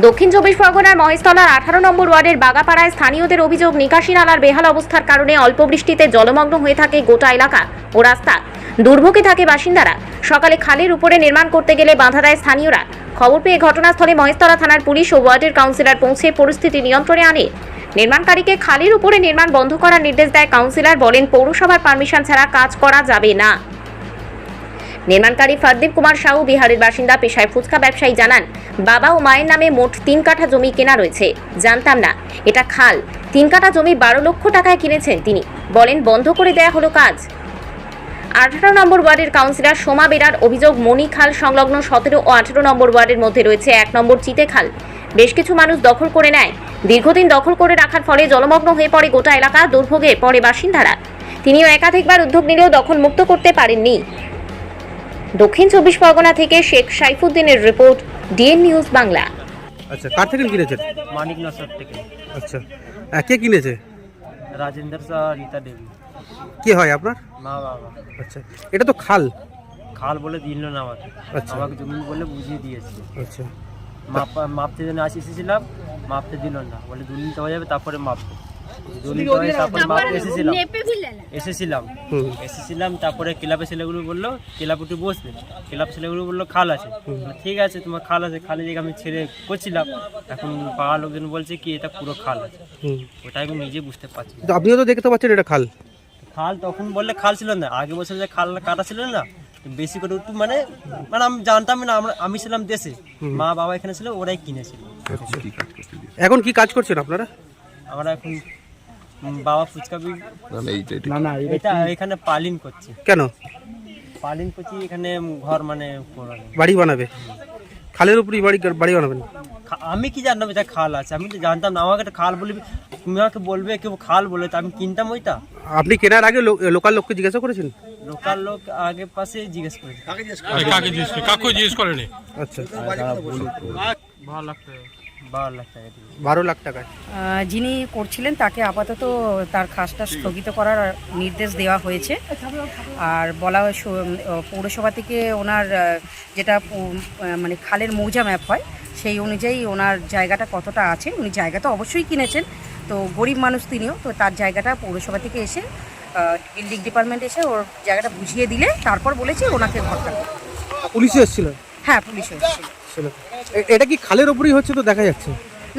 দক্ষিণ চব্বিশ পরগনার মহেশতলার আঠারো নম্বর ওয়ার্ডের বাগাপাড়ায় স্থানীয়দের অভিযোগ, নিকাশি নালার বেহাল অবস্থার কারণে অল্প বৃষ্টিতে জলমগ্ন হয়ে থাকে গোটা এলাকা ও রাস্তা। দুর্ভোগে থাকে বাসিন্দারা। সকালে খালের উপরে নির্মাণ করতে গেলে বাধা দেয় স্থানীয়রা। খবর পেয়ে ঘটনাস্থলে মহেশতলা থানার পুলিশ ও ওয়ার্ডের কাউন্সিলর পৌঁছে পরিস্থিতি নিয়ন্ত্রণে আনে। নির্মাণকারীকে খালের উপরে নির্মাণ বন্ধ করার নির্দেশ দেয় কাউন্সিলর, বলেন, পৌরসভার পারমিশন ছাড়া কাজ করা যাবে না। নির্মাণকারী ফারদীপ কুমার সাহু বিহারের বাসিন্দা পেশায় ফুচকা ব্যবসায়ী জানান, বাবা ও মায়ের নামে মোট তিন কাঠা জমি কেনা রয়েছে। জানতাম না, এটা খাল। তিন কাঠা জমি বারো লক্ষ টাকায় কিনেছেন তিনি। বলেন, বন্ধ করে দেয়া হলো কাজ। আঠারো নম্বর ওয়ার্ডের কাউন্সিলর সোমা বেরার অভিযোগ, মণি খাল সংলগ্ন সতেরো ও আঠেরো নম্বর ওয়ার্ডের মধ্যে রয়েছে এক নম্বর চিতে খাল। বেশ কিছু মানুষ দখল করে নেয়। দীর্ঘদিন দখল করে রাখার ফলে জলমগ্ন হয়ে পড়ে গোটা এলাকা, দুর্ভোগে পড়ে বাসিন্দারা। তিনিও একাধিকবার উদ্যোগ নিলেও দখল মুক্ত করতে পারেননি। দক্ষিণ চব্বিশ পরগনা থেকে শেখ সাইফুদ্দিনের রিপোর্ট ডিএন নিউজ বাংলা। আচ্ছা কার থেকে কিনেছেন? মানিক নসর থেকে। আচ্ছা আহ, কে কিনেছে? রাজেন্দ্র শাহ রীতা দেবী। কে হয় আপনার? মা বাবা। আচ্ছা এটা তো খাল। খাল বলে দিল না আমাকে। আচ্ছা। আমাকে জমি বলে বুঝিয়ে দিয়েছে। আচ্ছা। মাপ মাপতে জন্য আসি এসেছিলাম মাপতে দিল না। বলে দুদিন তো হয়ে যাবে তারপরে মাপবে। এসেছিলাম। এসেছিলাম। তারপরে ক্লাবের ছেলেগুলো বলল ক্লাব উঠে বসবে। ক্লাব ছেলেগুলো বলল খাল আছে। ঠিক আছে তোমার খাল আছে। খালে জায়গা আমি ছেড়ে করছিলাম। এখন পাড়ার লোকজন বলছে কি এটা পুরো খাল আছে। হুম। ওটা আমি নিজে বুঝতে পারছি তো আপনিও তো দেখতে পাচ্ছেন এটা খাল। খাল তখন বললে খাল ছিল না। আগে বছর যে খাল কাটা ছিল না। বেশি করে একটু মানে মানে আমি জানতাম না আমরা আমি ছিলাম দেশে। মা বাবা এখানে ছিল ওরাই কিনেছিল। এখন কি কাজ করছেন আপনারা? আমরা এখন বাবা ফুচকা বি এটা এখানে পালিন করছে। কেন? পালিন করছি এখানে ঘর মানে বাড়ি বানাবে? খালের উপরই বাড়ি বাড়ি বানাবেন? আমি কি জানতাম এটা খাল আছে? আমি তো জানতাম না আমাকে একটা খাল বলবি তুমি আমাকে বলবে কেউ খাল বলে তো আমি কিনতাম ওইটা? আপনি কেনার আগে লোকাল লোককে জিজ্ঞাসা করেছেন? লোকাল লোক আগে পাশে জিজ্ঞেস করেছে। কাকে জিজ্ঞেস করে কাকে জিজ্ঞেস করেনি? আচ্ছা। ভালো লাগতো বারো লাখ আহ, যিনি করছিলেন তাকে আপাতত তার কাজটা স্থগিত করার নির্দেশ দেওয়া হয়েছে। আর বলা পৌরসভা থেকে ওনার যেটা মানে খালের মৌজা ম্যাপ হয় সেই অনুযায়ী ওনার জায়গাটা কতটা আছে উনি জায়গা তো অবশ্যই কিনেছেন। তো গরিব মানুষ তিনিও তো তার জায়গাটা পৌরসভা থেকে এসে বিল্ডিং ডিপার্টমেন্ট এসে ওর জায়গাটা বুঝিয়ে দিলে তারপর বলেছে ওনাকে ঘরটা। করতে। পুলিশে এসেছিল? হ্যাঁ পুলিশ এসেছিল। এটা কি খালের উপরই হচ্ছে তো দেখা যাচ্ছে?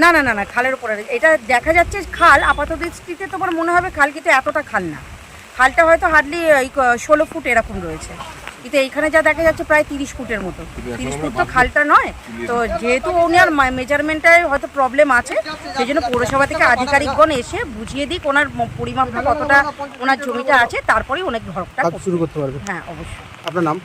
না না না না খালের উপরে এটা দেখা যাচ্ছে খাল আপাত দৃষ্টিতে তোমার মনে হবে খাল কিন্তু এতটা খাল না। খালটা হয়তো হার্ডলি এই ষোলো ফুট এরকম রয়েছে। কিন্তু এইখানে যা দেখা যাচ্ছে প্রায় তিরিশ ফুটের মতো। তিরিশ ফুট তো খালটা নয়। তো যেহেতু ওনার মেজারমেন্টটায় হয়তো প্রবলেম আছে সেই জন্য পৌরসভা থেকে আধিকারিকগণ এসে বুঝিয়ে দিক ওনার পরিমাপটা কতটা ওনার জমিটা আছে তারপরেই অনেক ঘরটা শুরু করতে পারবে। হ্যাঁ অবশ্যই। আপনার নাম?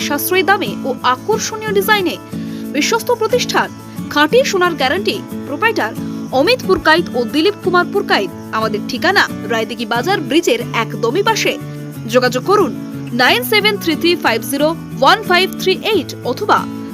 সাশ্রয়ী দামে ও আকর্ষণীয় ডিজাইনে। বিশ্বস্ত প্রতিষ্ঠান, খাঁটি সোনার গ্যারান্টি, প্রোপাইটার অমিত পুরকাইত ও দিলীপ কুমার পুরকাইত আমাদের ঠিকানা, রায়দিঘি বাজার, ব্রিজের একদমই পাশে। যোগাযোগ করুন nine seven three three five zero one five three eight অথবা